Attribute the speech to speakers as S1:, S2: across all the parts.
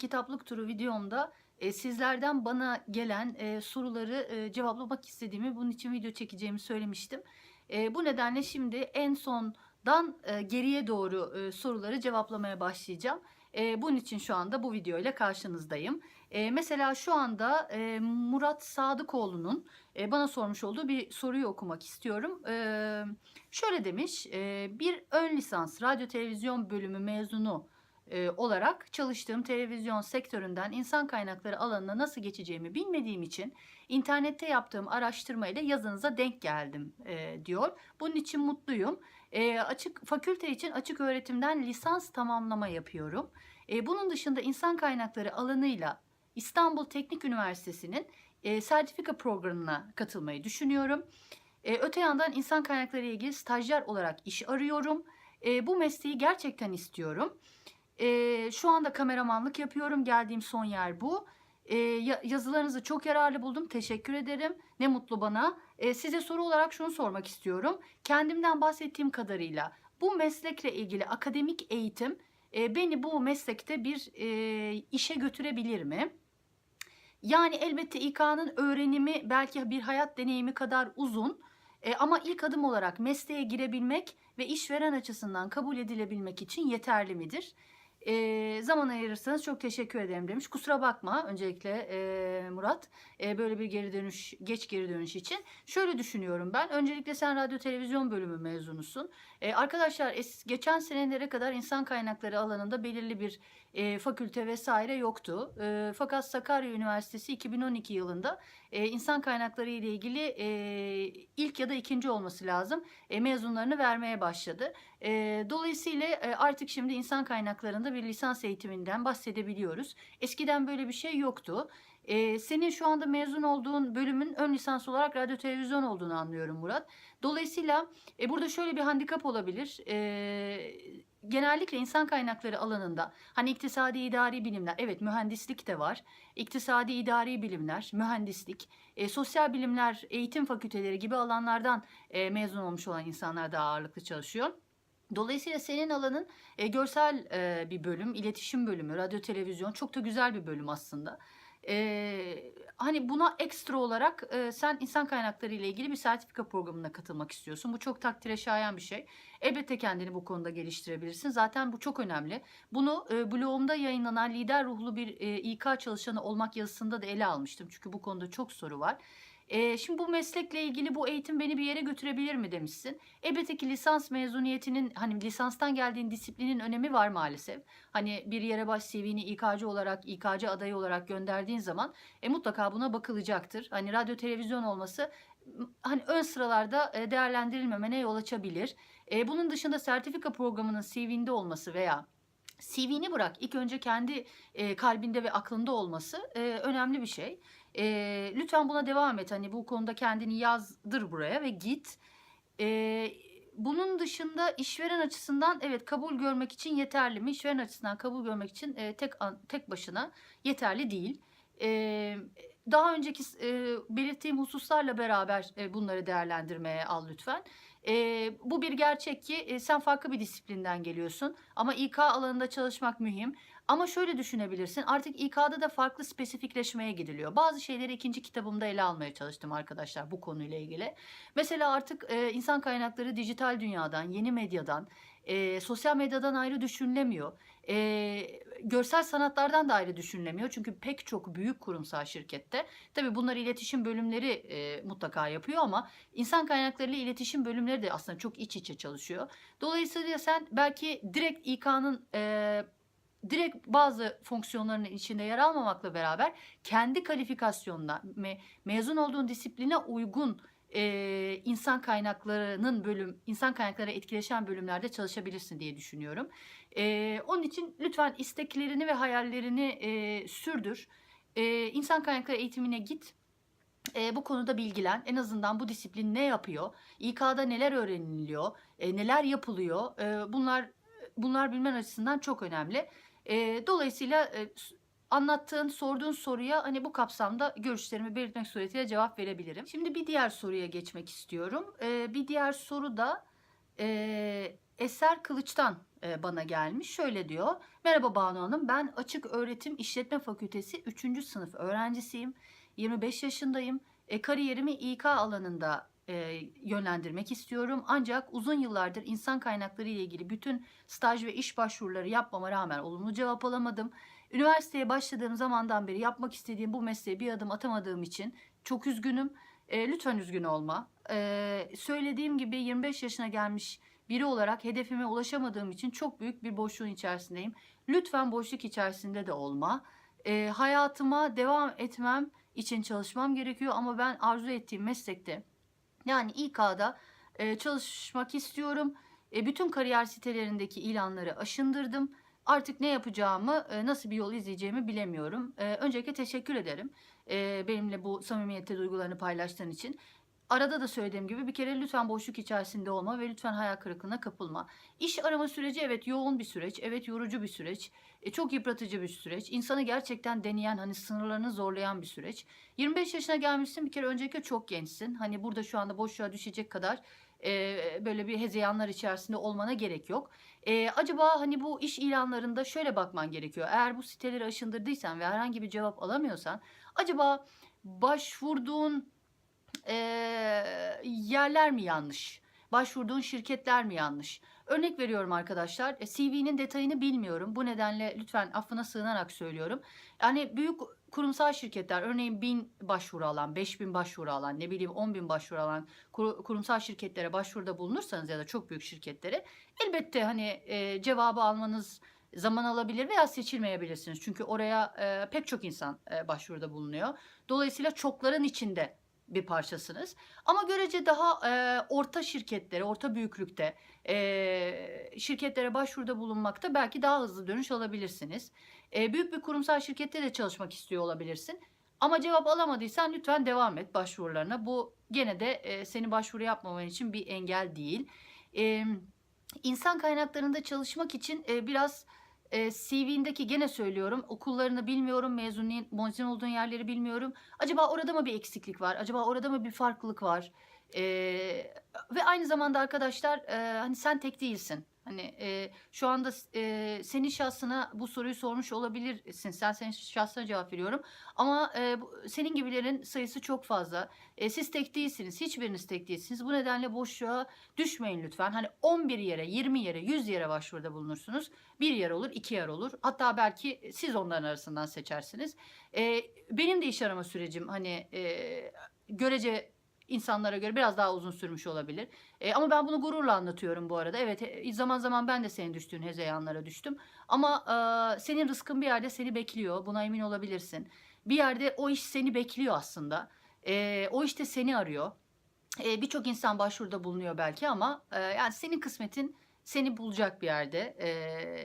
S1: Kitaplık turu videomda e, sizlerden bana gelen e, soruları e, cevaplamak istediğimi, bunun için video çekeceğimi söylemiştim. E, bu nedenle şimdi en sondan e, geriye doğru e, soruları cevaplamaya başlayacağım. E, bunun için şu anda bu video ile karşınızdayım. E, mesela şu anda e, Murat Sadıkoğlu'nun e, bana sormuş olduğu bir soruyu okumak istiyorum. E, şöyle demiş, e, bir ön lisans radyo televizyon bölümü mezunu e, olarak çalıştığım televizyon sektöründen insan kaynakları alanına nasıl geçeceğimi bilmediğim için internette yaptığım araştırmayla yazınıza denk geldim e, diyor. Bunun için mutluyum. E, açık fakülte için açık öğretimden lisans tamamlama yapıyorum. E, bunun dışında insan kaynakları alanıyla İstanbul Teknik Üniversitesi'nin e, sertifika programına katılmayı düşünüyorum. E, öte yandan insan kaynakları ile ilgili stajyer olarak iş arıyorum. E, bu mesleği gerçekten istiyorum. E, şu anda kameramanlık yapıyorum. Geldiğim son yer bu. E, ya- yazılarınızı çok yararlı buldum. Teşekkür ederim. Ne mutlu bana. E, size soru olarak şunu sormak istiyorum. Kendimden bahsettiğim kadarıyla bu meslekle ilgili akademik eğitim e, beni bu meslekte bir e, işe götürebilir mi? Yani elbette İK'nın öğrenimi belki bir hayat deneyimi kadar uzun E, ama ilk adım olarak mesleğe girebilmek ve işveren açısından kabul edilebilmek için yeterli midir? E, zaman ayırırsanız çok teşekkür ederim demiş. Kusura bakma öncelikle e, Murat e, böyle bir geri dönüş geç geri dönüş için. Şöyle düşünüyorum ben. Öncelikle sen radyo televizyon bölümü mezunusun. E, arkadaşlar es- geçen senelere kadar insan kaynakları alanında belirli bir e, fakülte vesaire yoktu. E, fakat Sakarya Üniversitesi 2012 yılında e, insan kaynakları ile ilgili e, ilk ya da ikinci olması lazım e, mezunlarını vermeye başladı. E, dolayısıyla e, artık şimdi insan kaynaklarında bir lisans eğitiminden bahsedebiliyoruz. Eskiden böyle bir şey yoktu. E, senin şu anda mezun olduğun bölümün ön lisans olarak radyo televizyon olduğunu anlıyorum Murat. Dolayısıyla e, burada şöyle bir handikap olabilir. E, genellikle insan kaynakları alanında hani iktisadi idari bilimler evet mühendislik de var. İktisadi idari bilimler, mühendislik, e, sosyal bilimler, eğitim fakülteleri gibi alanlardan e, mezun olmuş olan insanlar daha ağırlıklı çalışıyor. Dolayısıyla senin alanın e, görsel e, bir bölüm, iletişim bölümü, radyo televizyon çok da güzel bir bölüm aslında. E, hani buna ekstra olarak e, sen insan kaynakları ile ilgili bir sertifika programına katılmak istiyorsun. Bu çok takdire şayan bir şey. Elbette kendini bu konuda geliştirebilirsin. Zaten bu çok önemli. Bunu e, blogumda yayınlanan lider ruhlu bir e, İK çalışanı olmak yazısında da ele almıştım. Çünkü bu konuda çok soru var. E, şimdi bu meslekle ilgili bu eğitim beni bir yere götürebilir mi demişsin. Elbette ki lisans mezuniyetinin hani lisanstan geldiğin disiplinin önemi var maalesef. Hani bir yere baş CV'ni İK'cı olarak, İK'cı adayı olarak gönderdiğin zaman e, mutlaka buna bakılacaktır. Hani radyo televizyon olması hani ön sıralarda e, değerlendirilmemene yol açabilir. E, bunun dışında sertifika programının CV'nde olması veya CV'ni bırak ilk önce kendi e, kalbinde ve aklında olması e, önemli bir şey. E, lütfen buna devam et. Hani bu konuda kendini yazdır buraya ve git. E, bunun dışında işveren açısından evet kabul görmek için yeterli mi? İşveren açısından kabul görmek için e, tek tek başına yeterli değil. E, daha önceki e, belirttiğim hususlarla beraber e, bunları değerlendirmeye al lütfen. E, bu bir gerçek ki e, sen farklı bir disiplinden geliyorsun ama İK alanında çalışmak mühim. Ama şöyle düşünebilirsin artık İK'da da farklı spesifikleşmeye gidiliyor. Bazı şeyleri ikinci kitabımda ele almaya çalıştım arkadaşlar bu konuyla ilgili. Mesela artık e, insan kaynakları dijital dünyadan, yeni medyadan, e, sosyal medyadan ayrı düşünülemiyor. E, görsel sanatlardan da ayrı düşünülemiyor. Çünkü pek çok büyük kurumsal şirkette tabii bunlar iletişim bölümleri e, mutlaka yapıyor ama insan kaynakları ile iletişim bölümleri de aslında çok iç içe çalışıyor. Dolayısıyla sen belki direkt İK'nın e, direkt bazı fonksiyonlarının içinde yer almamakla beraber kendi kalifikasyonuna, me- mezun olduğun disipline uygun e, insan kaynaklarının bölüm, insan kaynakları etkileşen bölümlerde çalışabilirsin diye düşünüyorum. E, onun için lütfen isteklerini ve hayallerini e, sürdür. E, insan kaynakları eğitimine git. E, bu konuda bilgilen. En azından bu disiplin ne yapıyor? İK'da neler öğreniliyor? e, neler yapılıyor? E, bunlar bunlar bilmen açısından çok önemli. E, dolayısıyla e, anlattığın, sorduğun soruya hani bu kapsamda görüşlerimi belirtmek suretiyle cevap verebilirim. Şimdi bir diğer soruya geçmek istiyorum. E, bir diğer soru da e, Eser Kılıç'tan e, bana gelmiş. Şöyle diyor. Merhaba Banu Hanım. Ben Açık Öğretim İşletme Fakültesi 3. sınıf öğrencisiyim. 25 yaşındayım. E, kariyerimi İK alanında e, yönlendirmek istiyorum. Ancak uzun yıllardır insan kaynakları ile ilgili bütün staj ve iş başvuruları yapmama rağmen olumlu cevap alamadım. Üniversiteye başladığım zamandan beri yapmak istediğim bu mesleğe bir adım atamadığım için çok üzgünüm. E, lütfen üzgün olma. E, söylediğim gibi 25 yaşına gelmiş biri olarak hedefime ulaşamadığım için çok büyük bir boşluğun içerisindeyim. Lütfen boşluk içerisinde de olma. E, hayatıma devam etmem için çalışmam gerekiyor ama ben arzu ettiğim meslekte yani İK'da e, çalışmak istiyorum. E, bütün kariyer sitelerindeki ilanları aşındırdım. Artık ne yapacağımı, e, nasıl bir yol izleyeceğimi bilemiyorum. E, öncelikle teşekkür ederim e, benimle bu samimiyette duygularını paylaştığın için. Arada da söylediğim gibi bir kere lütfen boşluk içerisinde olma ve lütfen hayal kırıklığına kapılma. İş arama süreci evet yoğun bir süreç, evet yorucu bir süreç, e, çok yıpratıcı bir süreç. İnsanı gerçekten deneyen, hani sınırlarını zorlayan bir süreç. 25 yaşına gelmişsin bir kere öncelikle çok gençsin. Hani burada şu anda boşluğa düşecek kadar e, böyle bir hezeyanlar içerisinde olmana gerek yok. E, acaba hani bu iş ilanlarında şöyle bakman gerekiyor. Eğer bu siteleri aşındırdıysan ve herhangi bir cevap alamıyorsan acaba başvurduğun e, yerler mi yanlış? Başvurduğun şirketler mi yanlış? Örnek veriyorum arkadaşlar. e, CV'nin detayını bilmiyorum. Bu nedenle lütfen affına sığınarak söylüyorum. Yani büyük kurumsal şirketler örneğin 1000 başvuru alan, 5000 başvuru alan, ne bileyim 10 bin başvuru alan kur- kurumsal şirketlere başvuruda bulunursanız ya da çok büyük şirketlere elbette hani e, cevabı almanız zaman alabilir veya seçilmeyebilirsiniz. Çünkü oraya e, pek çok insan e, başvuruda bulunuyor. Dolayısıyla çokların içinde bir parçasınız. Ama görece daha e, orta şirketlere, orta büyüklükte e, şirketlere başvuruda bulunmakta belki daha hızlı dönüş alabilirsiniz. E, büyük bir kurumsal şirkette de çalışmak istiyor olabilirsin. Ama cevap alamadıysan lütfen devam et başvurularına. Bu gene de e, seni başvuru yapmaman için bir engel değil. E, insan kaynaklarında çalışmak için e, biraz e, CV'ndeki gene söylüyorum okullarını bilmiyorum mezun, mezun olduğun yerleri bilmiyorum. Acaba orada mı bir eksiklik var? Acaba orada mı bir farklılık var? E, ve aynı zamanda arkadaşlar e, hani sen tek değilsin. Hani e, şu anda e, senin şahsına bu soruyu sormuş olabilirsin. Sen senin şahsına cevap veriyorum. Ama e, bu, senin gibilerin sayısı çok fazla. E, siz tek değilsiniz. Hiçbiriniz tek değilsiniz. Bu nedenle boşluğa düşmeyin lütfen. Hani 11 yere, 20 yere, 100 yere başvuruda bulunursunuz. Bir yer olur, iki yer olur. Hatta belki siz onların arasından seçersiniz. E, benim de iş arama sürecim hani e, görece insanlara göre biraz daha uzun sürmüş olabilir. E, ama ben bunu gururla anlatıyorum bu arada. Evet e, zaman zaman ben de senin düştüğün hezeyanlara düştüm. Ama e, senin rızkın bir yerde seni bekliyor. Buna emin olabilirsin. Bir yerde o iş seni bekliyor aslında. E, o işte seni arıyor. E, Birçok insan başvuruda bulunuyor belki ama e, yani senin kısmetin seni bulacak bir yerde e,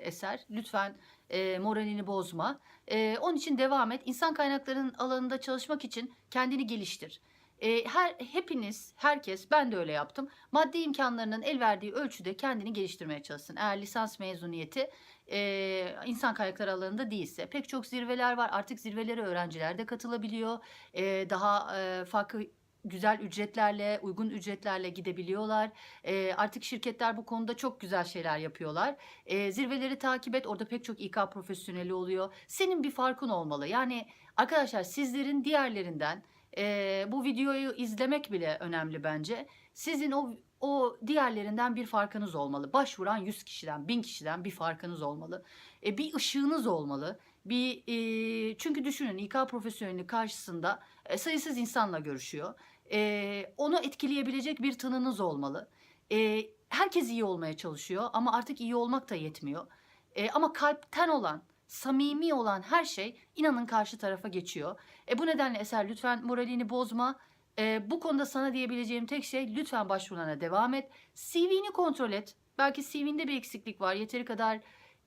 S1: eser. Lütfen e, moralini bozma. E, onun için devam et. İnsan kaynaklarının alanında çalışmak için kendini geliştir. E, her hepiniz, herkes, ben de öyle yaptım. Maddi imkanlarının el verdiği ölçüde kendini geliştirmeye çalışsın. Eğer lisans mezuniyeti e, insan kaynakları alanında değilse, pek çok zirveler var. Artık zirvelere öğrenciler de katılabiliyor. E, daha e, farklı güzel ücretlerle, uygun ücretlerle gidebiliyorlar. E, artık şirketler bu konuda çok güzel şeyler yapıyorlar. E, zirveleri takip et. Orada pek çok İK profesyoneli oluyor. Senin bir farkın olmalı. Yani arkadaşlar sizlerin diğerlerinden e, bu videoyu izlemek bile önemli bence. Sizin o o diğerlerinden bir farkınız olmalı. Başvuran 100 kişiden, 1000 kişiden bir farkınız olmalı. E, bir ışığınız olmalı. Bir e, çünkü düşünün İK profesyoneli karşısında e, sayısız insanla görüşüyor. E, onu etkileyebilecek bir tınınız olmalı. E, herkes iyi olmaya çalışıyor ama artık iyi olmak da yetmiyor. E, ama kalpten olan, samimi olan her şey inanın karşı tarafa geçiyor. E, bu nedenle Eser lütfen moralini bozma. E, bu konuda sana diyebileceğim tek şey lütfen başvuruna devam et. CV'ni kontrol et. Belki CV'nde bir eksiklik var. Yeteri kadar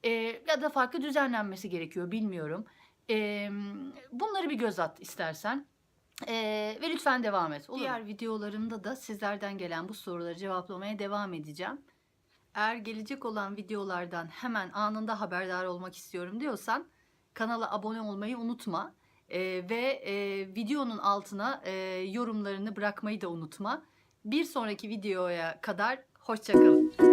S1: e, ya da farklı düzenlenmesi gerekiyor bilmiyorum. E, bunları bir göz at istersen. E, ve lütfen devam et. Olur Diğer videolarımda da sizlerden gelen bu soruları cevaplamaya devam edeceğim. Eğer gelecek olan videolardan hemen anında haberdar olmak istiyorum diyorsan kanala abone olmayı unutma. Ee, ve e, videonun altına e, yorumlarını bırakmayı da unutma. Bir sonraki videoya kadar. Hoşçakalın.